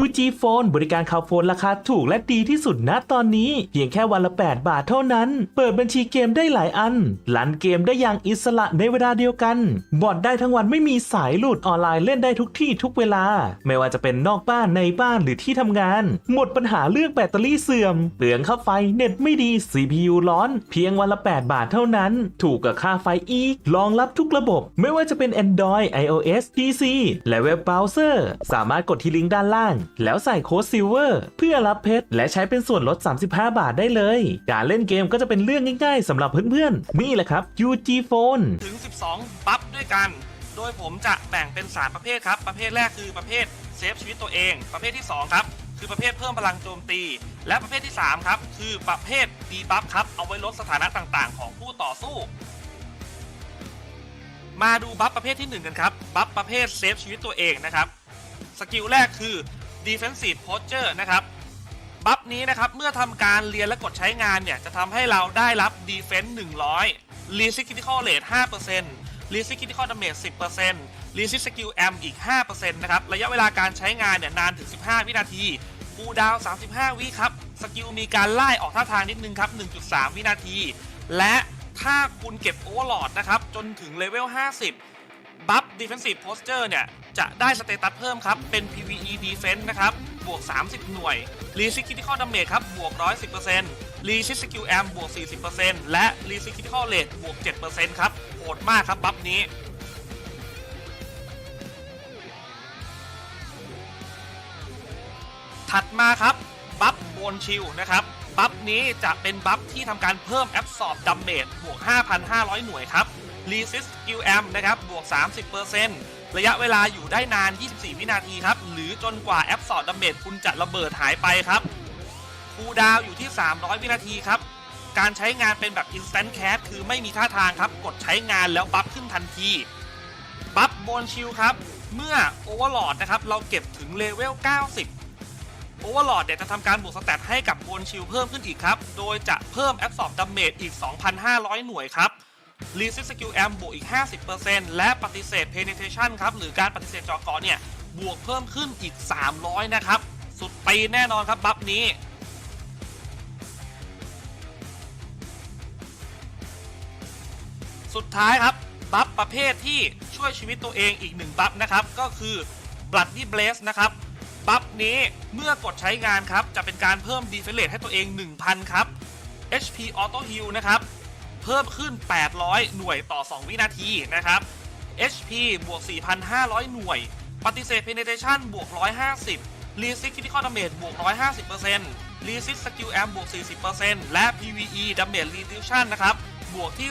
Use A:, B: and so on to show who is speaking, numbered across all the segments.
A: UG Phone บริการข่าวโฟนราคาถูกและดีที่สุดณตอนนี้ เพียงแค่วันละ 8 บาทเท่านั้น เปิดบัญชีเกมได้หลายอัน ลันเกมได้อย่างอิสระในเวลาเดียวกัน บอดได้ทั้งวันไม่มีสายหลุดออนไลน์เล่นได้ทุกที่ทุกเวลา ไม่ว่าจะเป็นนอกบ้านในบ้านหรือที่ทำงาน หมดปัญหาเรื่องแบตเตอรี่เสื่อม เปลืองค่าไฟเน็ตไม่ดี CPU ร้อน เพียงวันละ 8 บาทเท่านั้น ถูกกับค่าไฟอีกรองรับทุกระบบ ไม่ว่าจะเป็น Android iOS PC และเว็บเบราว์เซอร์ สามารถกดที่ลิงก์ด้านล่างแล้วใส่โค้ด Silver เพื่อรับเพชรและใช้เป็นส่วนลด 35 บาทได้เลย การเล่นเกมก็จะเป็นเรื่องง่ายๆสำหรับเพื่อนๆ นี่แหละครับ UG Phone
B: ถึง 12บัฟด้วยกัน โดยผมจะแบ่งเป็น 3 ประเภทครับ ประเภทแรกคือประเภทเซฟชีวิตตัวเอง ประเภทที่ 2 ครับ คือประเภทเพิ่มพลังโจมตี และประเภทที่ 3 ครับ คือประเภทดีบัฟครับ เอาไว้ลดสถานะต่างๆ ของผู้ต่อสู้มาดูบัฟประเภทที่ 1 กันครับ บัฟประเภทเซฟชีวิตตัวเองนะครับ สกิลแรกคือ defensive posture นะครับบัฟนี้นะครับ เมื่อทำการเรียนและกดใช้งานเนี่ย จะทำให้เราได้รับ defense 100 resist critical rate 5% resist critical damage 10% resist skill amp อีก 5%นะครับ ระยะเวลาการใช้งานเนี่ย นานถึง 15 วินาทีคูลดาว 35 วิครับ สกิลมีการไล่ออกท่าทางนิดนึงครับ 1.3 วินาที และถ้าคุณเก็บโอเวอร์ลอดนะครับ จนถึงเลเวล 50 บัฟ defensive posture เนี่ย จะได้สเตตัสเพิ่มครับ เป็น PVE defense นะครับ บวก 30 หน่วย resist critical damage ครับ บวก 110% resist skill amp บวก 40%และ resist critical rate บวก 7%ครับ โหดมากครับ บัฟนี้ถัดมาครับ บัฟโบนชิลนะครับ บัฟนี้จะเป็นบัฟที่ทำการเพิ่ม Absorb Damage บวก 5,500 หน่วยครับ Resist Skill Amp นะครับ บวก 30%ระยะเวลาอยู่ได้นาน 24 วินาทีครับ หรือจนกว่า Absorb Damage คุณจะระเบิดหายไปครับคูดาวอยู่ที่ 300 วินาทีครับ การใช้งานเป็นแบบ Instant Cast คือไม่มีท่าทางครับ กดใช้งานแล้วบัฟขึ้นทันทีบัฟบนชิลครับ เมื่อ Overlord นะครับ เราเก็บถึงเลเวล 90โอเวอร์ลอดเนี่ยจะทำการบวกสแตทให้กับโบนชิลเพิ่มขึ้นอีกครับ โดยจะเพิ่ม Absorb Damage อีก 2,500 หน่วยครับ Resist Skill Amp บวกอีก 50%และปฏิเสธ Penetration ครับ หรือการปฏิเสธจอกอเนี่ย บวกเพิ่มขึ้นอีก 300 นะครับ สุดปีแน่นอนครับ บัฟนี้สุดท้ายครับ บัฟประเภทที่ช่วยชีวิตตัวเองอีกหนึ่งบัฟนะครับ ก็คือ Bloody Blaze นะครับ บัฟนี้เมื่อกดใช้งานครับ จะเป็นการเพิ่ม Defense ให้ตัวเอง 1,000 ครับ HP Auto Heal นะครับ เพิ่มขึ้น 800 หน่วยต่อ 2 วินาทีนะครับ HP บวก 4,500 หน่วย ปฏิเสธ Penetration บวก 150 Resist Critical Damage บวก 150% Resist Skill Amp บวก 40%และ PVE Damage Reduction นะครับ บวกที่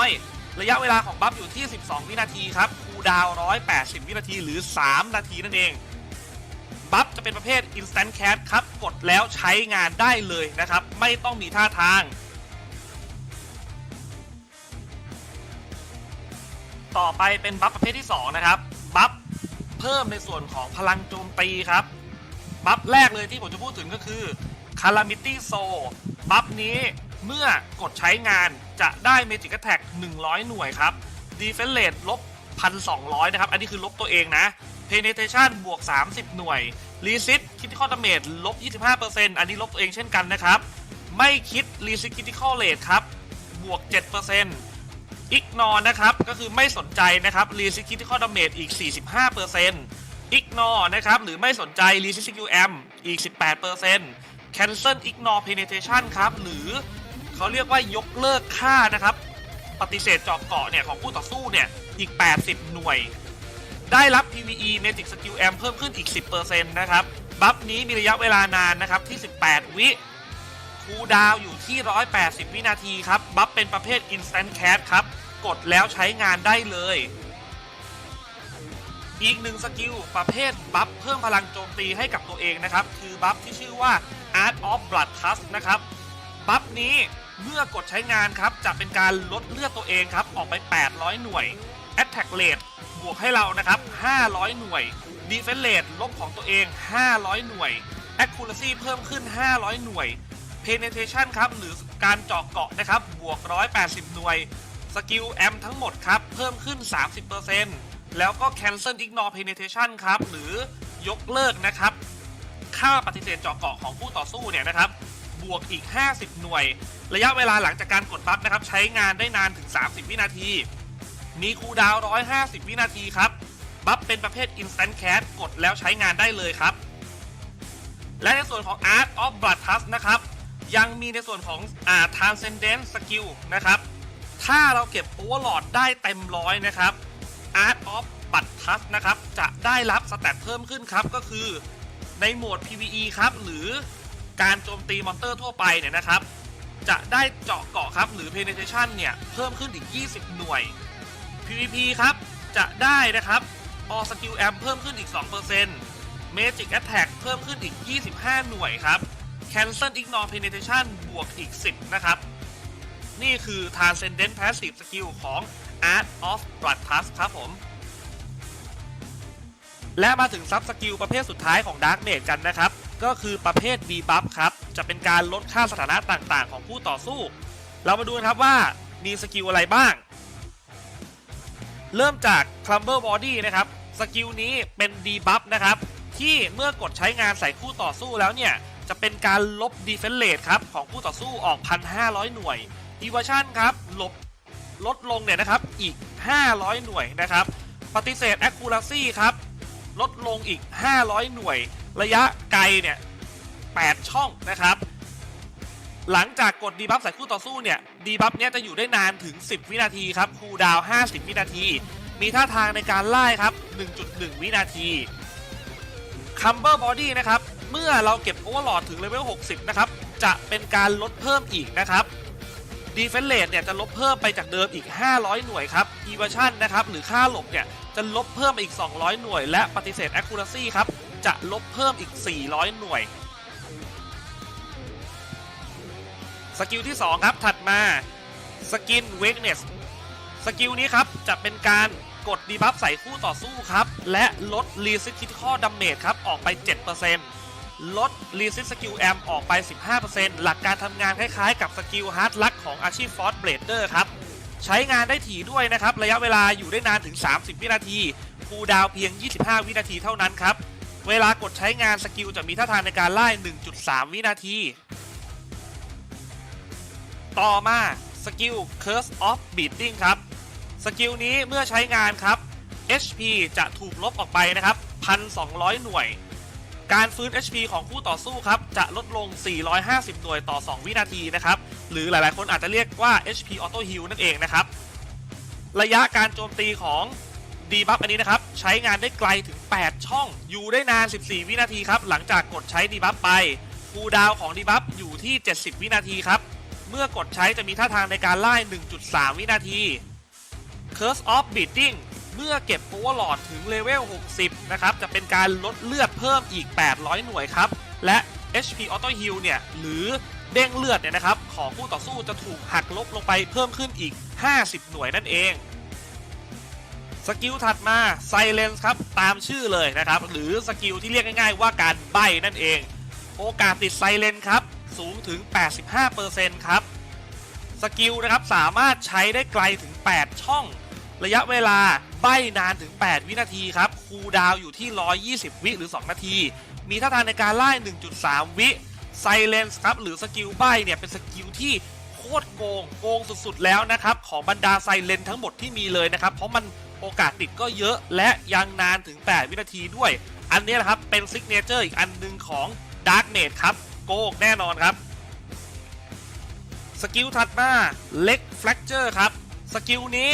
B: 200 ระยะเวลาของบัฟอยู่ที่ 12 วินาทีครับ คูดาว 180 วินาทีหรือ 3 นาทีนั่นเอง บัฟจะเป็นประเภท Instant Cast ครับ กดแล้วใช้งานได้เลยนะครับ ไม่ต้องมีท่าทาง ต่อไปเป็นบัฟประเภทที่ 2 นะครับ บัฟเพิ่มในส่วนของพลังโจมตีครับ บัฟแรกเลยที่ผมจะพูดถึงก็คือ Calamity Soul บัฟนี้เมื่อกดใช้งานจะได้ Magic Attack 100 หน่วยครับ Defense Rate ลบ 1,200 นะครับ อันนี้คือลบตัวเองนะ Penetration บวก 30 หน่วย Resist Critical Damage ลบ 25%อันนี้ลบตัวเองเช่นกันนะครับ ไม่คิด Resist Critical Rate ครับ บวก 7% Ignore นะครับก็คือไม่สนใจนะครับ Resist Critical Damage อีก 45% Ignore นะครับหรือไม่สนใจ Resist Skill Amp อีก 18% Cancel Ignore Penetration ครับหรือเขาเรียกว่ายกเลิกค่านะครับ ปฏิเสธจอบเกาะเนี่ยของผู้ต่อสู้เนี่ยอีก 80 หน่วย ได้รับ PVE Magic Skill Amp เพิ่มขึ้นอีก 10%นะครับบัฟนี้มีระยะเวลานานนะครับที่ 18 วิคูดาวอยู่ที่ 180 วินาทีครับ บัฟเป็นประเภท Instant Cast ครับ กดแล้วใช้งานได้เลย อีกหนึ่งสกิลประเภทบัฟเพิ่มพลังโจมตีให้กับตัวเองนะครับ คือบัฟที่ชื่อว่า Art of Blood Trust นะครับบัฟนี้เมื่อกดใช้งานครับ จะเป็นการลดเลือดตัวเองครับ ออกไป 800 หน่วย Attack Rate บวกให้เรานะครับ 500 หน่วย Defense Rate ลบของตัวเอง 500 หน่วย Accuracy เพิ่มขึ้น 500 หน่วย Penetration ครับ หรือการเจาะเกาะนะครับ บวก 180 หน่วย สกิลแอมทั้งหมดครับ เพิ่มขึ้น 30%แล้วก็ Cancel Ignore Penetration ครับ หรือยกเลิกนะครับ ค่าปฏิเสธเจาะเกาะของผู้ต่อสู้เนี่ยนะครับ บวกอีก 50 หน่วย ระยะเวลาหลังจากการกดบัฟนะครับ ใช้งานได้นานถึง 30 วินาที มีคูดาว 150 วินาทีครับ บัฟเป็นประเภท Instant Cast กดแล้วใช้งานได้เลยครับ และในส่วนของ Art of Blood Touch นะครับ ยังมีในส่วนของอ่า Transcendent Skill นะครับ ถ้าเราเก็บ Overlord ได้เต็มร้อยนะครับ Art of Blood Touch นะครับ จะได้รับสแตทเพิ่มขึ้นครับ ก็คือในโหมด PVE ครับ หรือการโจมตีมอนเตอร์ทั่วไปเนี่ยนะครับ จะได้เจาะเกาะครับ หรือ penetration เนี่ย เพิ่มขึ้นอีก 20 หน่วย PVP ครับ จะได้นะครับ All Skill Amp เพิ่มขึ้นอีก 2% Magic Attack เพิ่มขึ้นอีก 25 หน่วยครับ Cancel Ignore Penetration บวกอีก 10 นะครับ นี่คือ Transcendent Passive Skill ของ Art of Blood Touch ครับผม และมาถึงซับสกิลประเภทสุดท้ายของ Dark Mage กันนะครับ ก็คือประเภท V Buff ครับ จะเป็นการลดค่าสถานะต่างๆ ของผู้ต่อสู้ เรามาดูนะครับว่ามีสกิลอะไรบ้าง เริ่มจาก Clumber Body นะครับ สกิลนี้เป็น debuff นะครับ ที่เมื่อกดใช้งานใส่คู่ต่อสู้แล้วเนี่ยจะเป็นการลบ defense rate ครับ ของคู่ต่อสู้ออก 1,500 หน่วย evasion ครับลบลดลงเนี่ยนะครับอีก 500 หน่วยนะครับ ปฏิเสธ accuracy ครับลดลงอีก 500 หน่วย ระยะไกลเนี่ย8ช่องนะครับ หลังจากกดดีบัฟใส่คู่ต่อสู้เนี่ยดีบัฟเนี้ยจะอยู่ได้นานถึง 10 วินาทีครับคูดาว 50 วินาที มีท่าทางในการไล่ครับ 1.1 วินาทีคัมเบอร์บอดี้นะครับ เมื่อเราเก็บโอเวอร์ลอดถึงเลเวล 60 นะครับ จะเป็นการลดเพิ่มอีกนะครับ ดีเฟนเลตเนี่ยจะลบเพิ่มไปจากเดิมอีก 500 หน่วยครับอีเวชั่นนะครับหรือค่าหลบเนี่ยจะลบเพิ่มไปอีก 200 หน่วย และปฏิเสธ accuracy ครับจะลบเพิ่มอีก 400 หน่วย สกิลที่ 2 ครับ ถัดมาสกิน Weakness สกิลนี้ครับ จะเป็นการกดดีบัฟใส่คู่ต่อสู้ครับ และลด Resist Critical Damage ครับ ออกไป 7% ลด Resist Skill Amp ออกไป 15%หลักการทำงานคล้ายๆ กับสกิล Hard Luck ของอาชีพ Force Blader ครับ ใช้งานได้ถี่ด้วยนะครับ ระยะเวลาอยู่ได้นานถึง 30 วินาที คูดาวเพียง 25 วินาทีเท่านั้นครับ เวลากดใช้งานสกิลจะมีท่าทางในการไล่ 1.3 วินาที ต่อมาสกิล Curse of Beating ครับ สกิลนี้เมื่อใช้งานครับ HP จะถูกลบออกไปนะครับ 1,200 หน่วย การฟื้น HP ของคู่ต่อสู้ครับ จะลดลง 450 หน่วยต่อ 2 วินาทีนะครับ หรือหลายๆ คนอาจจะเรียกว่า HP Auto Heal นั่นเองนะครับ ระยะการโจมตีของดีบัฟอันนี้นะครับ ใช้งานได้ไกลถึง 8 ช่อง อยู่ได้นาน 14 วินาทีครับ หลังจากกดใช้ดีบัฟไปคูดาวของดีบัฟอยู่ที่ 70 วินาทีครับ เมื่อกดใช้จะมีท่าทางในการไล่ 1.3 วินาที Curse of Beating เมื่อเก็บ Overlord ถึงเลเวล 60 นะครับ จะเป็นการลดเลือดเพิ่มอีก 800 หน่วยครับ และ HP Auto Heal เนี่ย หรือเด้งเลือดเนี่ยนะครับ ของผู้ต่อสู้จะถูกหักลบลงไปเพิ่มขึ้นอีก 50 หน่วยนั่นเองสกิลถัดมา Silence ครับ ตามชื่อเลยนะครับ หรือสกิลที่เรียกง่ายๆว่าการใบ้นั่นเอง โอกาสติด Silence ครับ สูงถึง 85%ครับสกิลนะครับสามารถใช้ได้ไกลถึง 8 ช่อง ระยะเวลา ใบนานถึง 8 วินาทีครับ คูดาวอยู่ที่ 120 วิหรือ 2 นาที มีท่าทางในการไล่ 1.3 วิ Silence ครับ หรือสกิลใบเนี่ยเป็นสกิลที่โคตรโกง โกงสุดๆ แล้วนะครับ ของบรรดาไซเลนทั้งหมดที่มีเลยนะครับ เพราะมันโอกาสติดก็เยอะและยังนานถึง 8 วินาทีด้วย อันนี้แหละครับ เป็นซิกเนเจอร์อีกอันหนึ่งของ Dark n a t e ครับ โกงแน่นอนครับ สกิลถัดมาเล็กแฟลกเจอร์ครับ สกิลนี้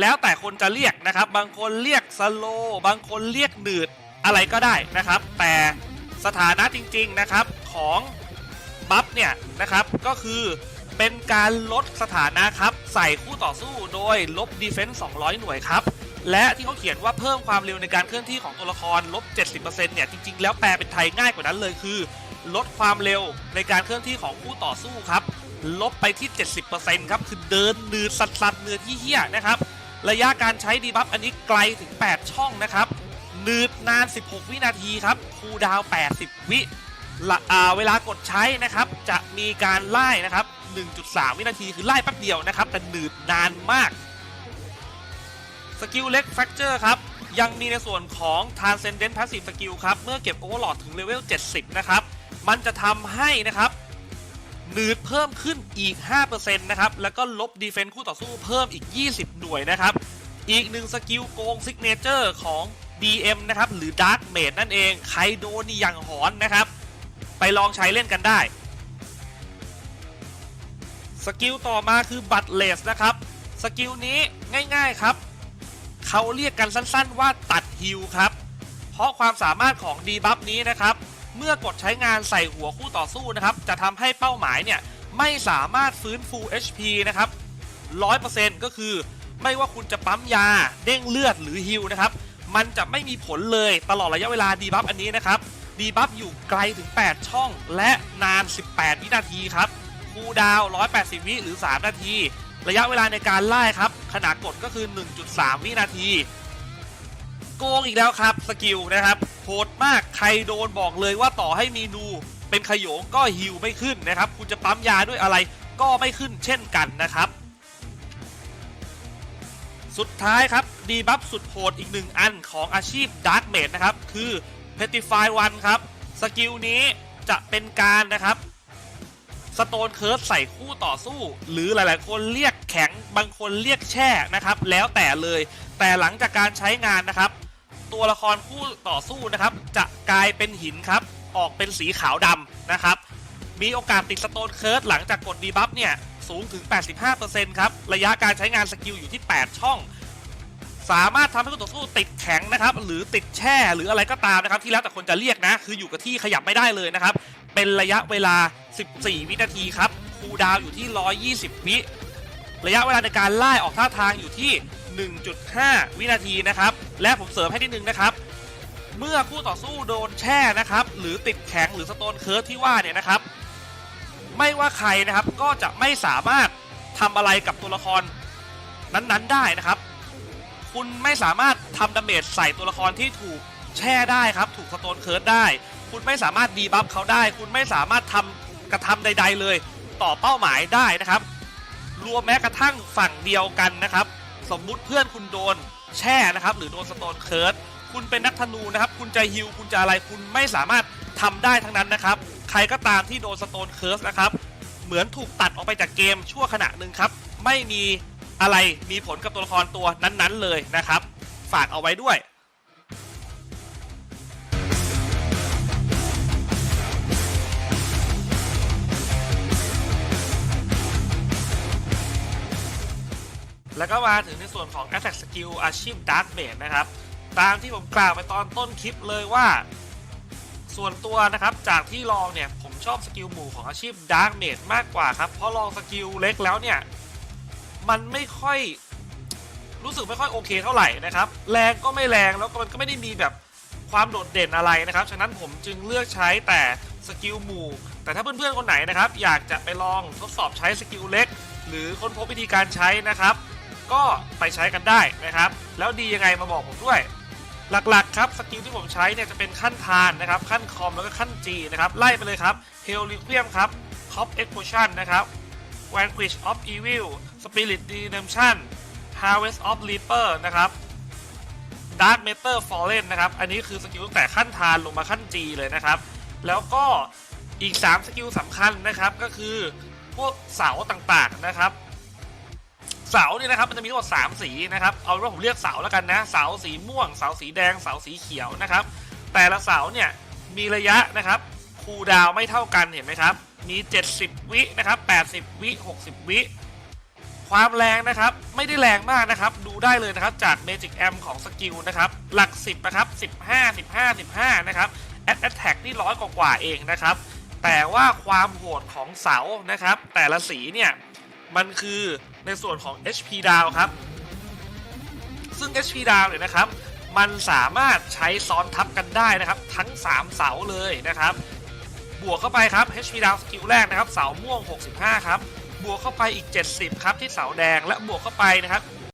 B: แล้วแต่คนจะเรียกนะครับ บางคนเรียกสโลบางคนเรียกหนืดอะไรก็ได้นะครับ แต่สถานะจริงๆนะครับของบัฟเนี่ยนะครับก็คือเป็นการลดสถานะครับ ใส่คู่ต่อสู้โดยลบดีเฟนซ์200 หน่วยครับ และที่เขาเขียนว่าเพิ่มความเร็วในการเคลื่อนที่ของตัวละครลบ 70%เนี่ยจริงๆ แล้วแปลเป็นไทยง่ายกว่านั้นเลยคือ ลดความเร็วในการเคลื่อนที่ของคู่ต่อสู้ครับลบไปที่ 70%ครับ คือเดินเนืดสัดสัดเนือที่เหี้ยนะครับ ระยะการใช้ดีบัฟอันนี้ไกลถึง 8 ช่องนะครับเนืดนาน 16 วินาทีครับคูดาว 80 วิเวลากดใช้นะครับ จะมีการไล่นะครับ 1.3 วินาทีคือไล่แป๊บเดียวนะครับ แต่หนืดนานมากสกิลเล็กแฟกเจอร์ครับ ยังมีในส่วนของ Transcendent Passive Skill ครับ เมื่อเก็บ Overlord ถึงเลเวล 70 นะครับ มันจะทำให้นะครับ หนืดเพิ่มขึ้นอีก 5%นะครับ แล้วก็ลบ Defense คู่ต่อสู้เพิ่มอีก 20 หน่วยนะครับ อีกหนึ่งสกิลโกง Signature ของ DM นะครับ หรือ Dark Mage นั่นเอง ใครโดนนี่อย่างหอนนะครับ ไปลองใช้เล่นกันได้ สกิลต่อมาคือบัตเลสนะครับ สกิลนี้ง่ายๆครับ เขาเรียกกันสั้นๆว่าตัดฮิลครับ เพราะความสามารถของดีบัฟนี้นะครับ เมื่อกดใช้งานใส่หัวคู่ต่อสู้นะครับ จะทำให้เป้าหมายเนี่ยไม่สามารถฟื้นฟู HP นะครับ100%ก็คือไม่ว่าคุณจะปั๊มยาเด้งเลือดหรือฮิลนะครับ มันจะไม่มีผลเลยตลอดระยะเวลาดีบัฟอันนี้นะครับ ดีบัฟอยู่ไกลถึง 8 ช่องและนาน 18 วินาทีครับคูดาว 180 วิหรือ 3 นาที ระยะเวลาในการไล่ครับ ขนาดกดก็คือ 1.3 วินาที โกงอีกแล้วครับสกิลนะครับโหดมากใครโดนบอกเลยว่าต่อให้มีนูเป็นขยงก็ฮิวไม่ขึ้นนะครับ คุณจะปั๊มยาด้วยอะไรก็ไม่ขึ้นเช่นกันนะครับ สุดท้ายครับดีบัฟสุดโหดอีกหนึ่งอันของอาชีพ Dark Mage นะครับ คือ Petrify One ครับสกิลนี้จะเป็นการนะครับสโตนเคิร์สใส่คู่ต่อสู้ หรือหลายๆ คนเรียกแข็งบางคนเรียกแช่นะครับ แล้วแต่เลย แต่หลังจากการใช้งานนะครับ ตัวละครคู่ต่อสู้นะครับ จะกลายเป็นหินครับ ออกเป็นสีขาวดำนะครับ มีโอกาสติดสโตนเคิร์สหลังจากกดดีบัฟเนี่ย สูงถึง 85%ครับ ระยะการใช้งานสกิลอยู่ที่ 8 ช่อง สามารถทำให้คู่ต่อสู้ติดแข็งนะครับ หรือติดแช่หรืออะไรก็ตามนะครับ ที่แล้วแต่คนจะเรียกนะ คืออยู่กับที่ขยับไม่ได้เลยนะครับ เป็นระยะเวลา 14 วินาทีครับคูลดาวอยู่ที่ 120 วิระยะเวลาในการไล่ออกท่าทางอยู่ที่ 1.5 วินาทีนะครับ และผมเสริมให้นิดนึงนะครับ เมื่อคู่ต่อสู้โดนแช่นะครับ หรือติดแข็งหรือสโตนเคิร์ฟที่ว่าเนี่ยนะครับ ไม่ว่าใครนะครับก็จะไม่สามารถทำอะไรกับตัวละครนั้นๆได้นะครับ คุณไม่สามารถทำดาเมจใส่ตัวละครที่ถูกแช่ได้ครับ ถูกสโตนเคิร์ดได้ คุณไม่สามารถดีบัฟเขาได้ คุณไม่สามารถทำกระทำใด ๆ เลย ต่อเป้าหมายได้นะครับ รวมแม้กระทั่งฝั่งเดียวกันนะครับ สมมุติเพื่อนคุณโดนแช่นะครับ หรือโดนสโตนเคิร์ดคุณเป็นนักธนูนะครับ คุณจะฮิวคุณจะอะไรคุณไม่สามารถทำได้ทั้งนั้นนะครับ ใครก็ตามที่โดนสโตนเคิร์สนะครับ เหมือนถูกตัดออกไปจากเกมชั่วขณะหนึ่งครับ ไม่มีอะไรมีผลกับตัวละครตัวนั้นๆเลยนะครับ ฝากเอาไว้ด้วย แล้วก็มาถึงในส่วนของ Attack Skill อาชีพ Dark Mage นะครับ ตามที่ผมกล่าวไปตอนต้นคลิปเลยว่า ส่วนตัวนะครับ จากที่ลองเนี่ย ผมชอบสกิลหมู่ของอาชีพ Dark Mage มากกว่าครับ เพราะลองสกิลเล็กแล้วเนี่ย มันไม่ค่อยรู้สึกไม่ค่อยโอเคเท่าไหร่นะครับ แรงก็ไม่แรงแล้วก็มันก็ไม่ได้มีแบบความโดดเด่นอะไรนะครับ ฉะนั้นผมจึงเลือกใช้แต่สกิลหมู่ แต่ถ้าเพื่อนๆคนไหนนะครับ อยากจะไปลองทดสอบใช้สกิลเล็ก หรือค้นพบวิธีการใช้นะครับ ก็ไปใช้กันได้นะครับ แล้วดียังไงมาบอกผมด้วยหลักๆครับสกิลที่ผมใช้เนี่ยจะเป็นขั้นทานนะครับขั้นคอมแล้วก็ขั้น G นะครับไล่ไปเลยครับ Hell Requiem ครับ Cop Explosion นะครับ Vanquish of Evil Spirit Redemption Harvest of Reaper นะครับ Dark Matter Fallen นะครับ อันนี้คือสกิลตั้งแต่ขั้นทานลงมาขั้น G เลยนะครับ แล้วก็อีก 3 สกิลสำคัญนะครับก็คือพวกเสาต่างๆนะครับ เสาเนี่ยนะครับมันจะมีทั้งหมด3สีนะครับเอาเป็นว่าผมเรียกเสาแล้วกันนะเสาสีม่วงเสาสีแดงเสาสีเขียวนะครับ แต่ละเสาเนี่ยมีระยะนะครับคูดาวไม่เท่ากันเห็นไหมครับ มี 70 วินะครับ80 วิ 60 วิความแรงนะครับไม่ได้แรงมากนะครับ ดูได้เลยนะครับจาก Magic M ของสกิลนะครับหลัก 10 นะครับ 15 15 15 นะครับ At Attack นี่ร้อยกว่าเองนะครับ แต่ว่าความโหดของเสานะครับ แต่ละสีเนี่ย มันคือในส่วนของ HP ดาวครับ ซึ่ง HP ดาวเนี่ยนะครับ มันสามารถใช้ซ้อนทับกันได้นะครับ ทั้ง 3 เสาเลยนะครับ บวกเข้าไปครับ HP ดาวสกิลแรกนะครับ เสาม่วง 65 ครับ บวกเข้าไปอีก 70 ครับที่เสาแดงและบวกเข้าไปนะครับ